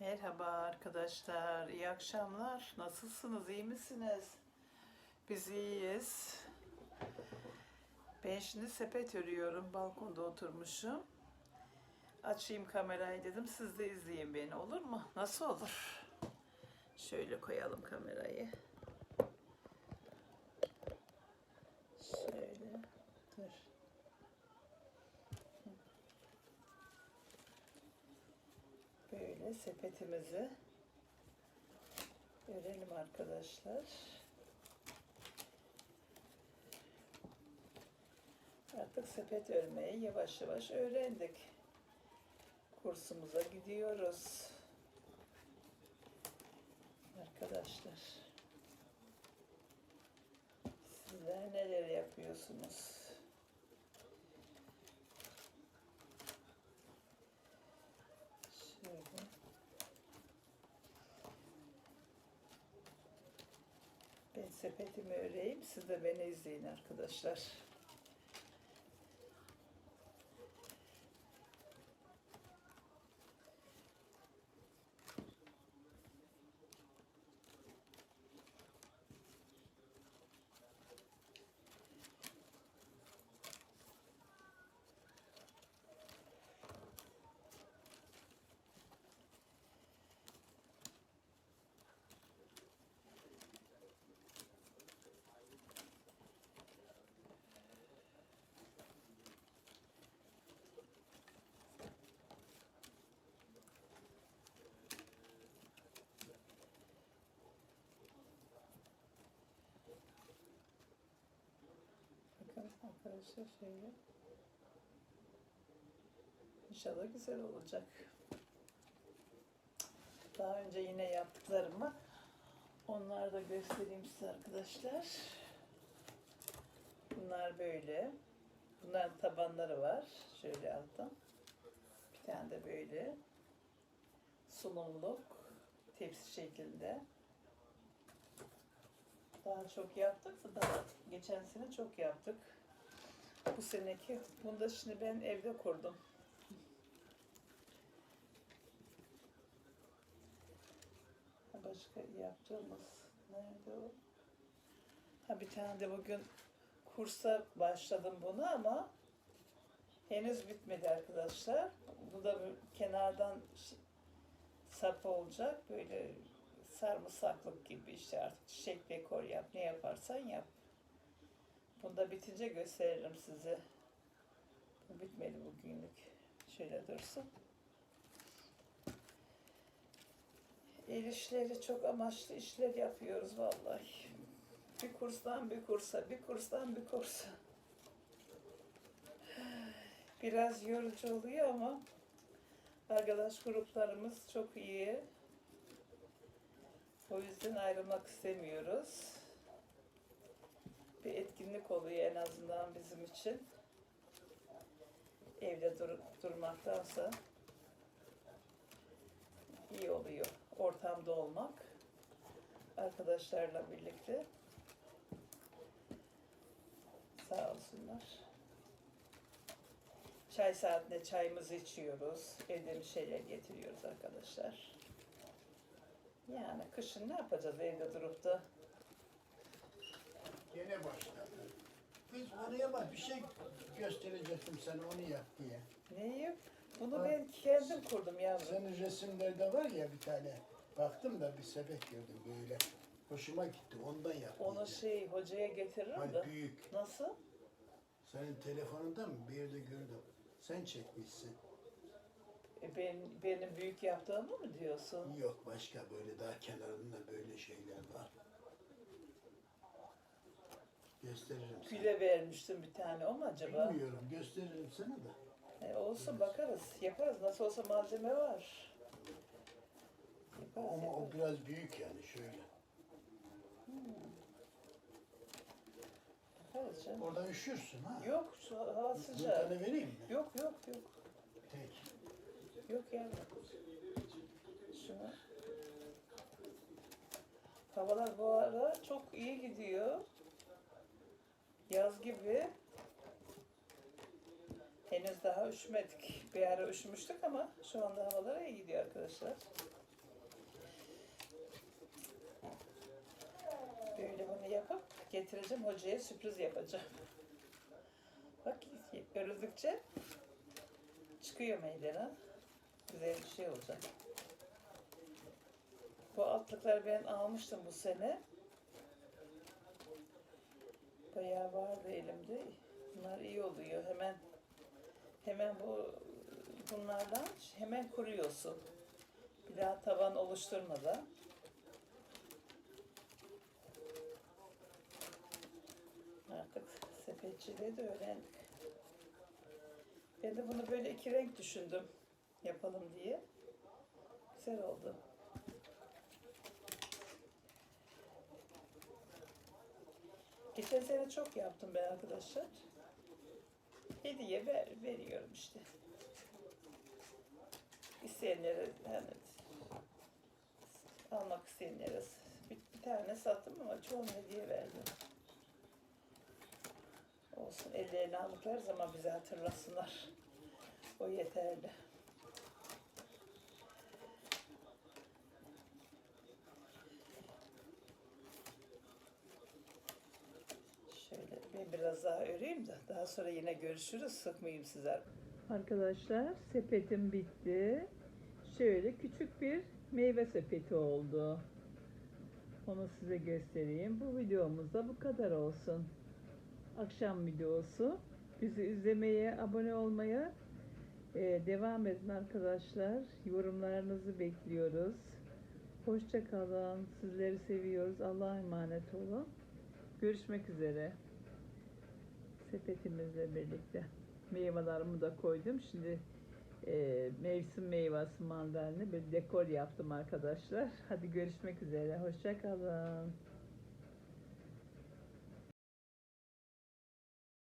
Merhaba arkadaşlar, iyi akşamlar. Nasılsınız, iyi misiniz? Biz iyiyiz. Ben şimdi sepet örüyorum, balkonda oturmuşum. Açayım kamerayı dedim, siz de izleyin beni, olur mu? Nasıl olur? Şöyle koyalım kamerayı. Şöyle, dur. Böyle sepetimizi örelim arkadaşlar. Artık sepet örmeyi yavaş yavaş öğrendik. Kursumuza gidiyoruz. Arkadaşlar. Sizler neler yapıyorsunuz? Şöyle. Ben sepetimi öreyim. Siz de beni izleyin arkadaşlar. Arkadaşlar şöyle. İnşallah güzel olacak. Daha önce yine yaptıklarımı onları da göstereyim size arkadaşlar. Bunlar böyle. Bunların tabanları var. Şöyle alttan. Bir tane de böyle. Sunumluk. Tepsi şeklinde. Daha çok yaptık da daha geçen sene çok yaptık. Bu seneki bunu da şimdi ben evde kurdum. Başka yaptığımız nerede o? Ha bir tane de bugün kursa başladım bunu ama henüz bitmedi arkadaşlar. Bu da kenardan sap olacak. Böyle sarımsaklık gibi işte artık çiçek dekor yap. Ne yaparsan yap. Bunda bitince gösteririm size. Bu bitmedi bugünlük. Şöyle dursun. El işleri çok amaçlı işler yapıyoruz vallahi. Bir kurstan bir kursa, bir kurstan bir kursa. Biraz yorucu oluyor ama arkadaş gruplarımız çok iyi. O yüzden ayrılmak istemiyoruz. Etkinlik oluyor en azından bizim için. Evde dur durmaktansa iyi oluyor ortamda olmak. Arkadaşlarla birlikte. Sağ olsunlar. Çay saatinde çayımızı içiyoruz. Evde bir şeyler getiriyoruz arkadaşlar. Yani kışın ne yapacağız evde durup da? Gene başladı. Biz oraya bak bir şey gösterecektim sana onu yap diye. Neyi? Bunu ben kendim kurdum yavrum. Senin resimlerde var ya bir tane. Baktım da bir sepet gördüm böyle. Hoşuma gitti ondan yaptım. Onu şey hocaya getiririm Hani de. büyük. Nasıl? Senin telefonunda mı bir yerde gördüm. Sen çekmişsin. E ben, benim büyük yaptığımı mı diyorsun? Yok başka böyle daha kenarında böyle şeyler var. Gösteririm sana. Güle vermiştim bir tane o mu acaba? Bilmiyorum gösteririm sana da. E, olsun bakarız. Yaparız. Nasıl olsa malzeme var. Yaparız, Ama o yaparız. biraz büyük yani şöyle. Yaparız canım. Orada üşürsün ha. Yok şu hava Bir sıcak. tane vereyim mi? Yok yok yok. Tek. Yok yani. Şunu. Havalar bu ara çok iyi gidiyor yaz gibi henüz daha üşümedik. Bir ara üşümüştük ama şu anda havalar iyi gidiyor arkadaşlar. Böyle bunu yapıp getireceğim hocaya sürpriz yapacağım. Bak örüldükçe çıkıyor meydana. Güzel bir şey olacak. Bu altlıkları ben almıştım bu sene. Vardı elimde. Bunlar iyi oluyor. Hemen hemen bu bunlardan hemen kuruyorsun. Bir daha taban oluşturmadan. Artık sepetçiliği de öğrendik. Ben de bunu böyle iki renk düşündüm yapalım diye. Güzel oldu. Sene çok yaptım ben arkadaşlar. Hediye ver, veriyorum işte. İsteyenlere yani almak isteyenlere bir, bir tane sattım ama çoğunu hediye verdim. Olsun ellerine aldıkları zaman bize hatırlasınlar. O yeterli. Şöyle ben biraz daha öreyim de daha sonra yine görüşürüz. Sıkmayayım size. Arkadaşlar sepetim bitti. Şöyle küçük bir meyve sepeti oldu. Onu size göstereyim. Bu videomuzda bu kadar olsun. Akşam videosu. Bizi izlemeye, abone olmaya e, devam edin arkadaşlar. Yorumlarınızı bekliyoruz. Hoşça kalın. Sizleri seviyoruz. Allah'a emanet olun. Görüşmek üzere. Sepetimizle birlikte. Meyvelerimi de koydum. Şimdi e, mevsim meyvesi mandalini bir dekor yaptım arkadaşlar. Hadi görüşmek üzere. Hoşça kalın.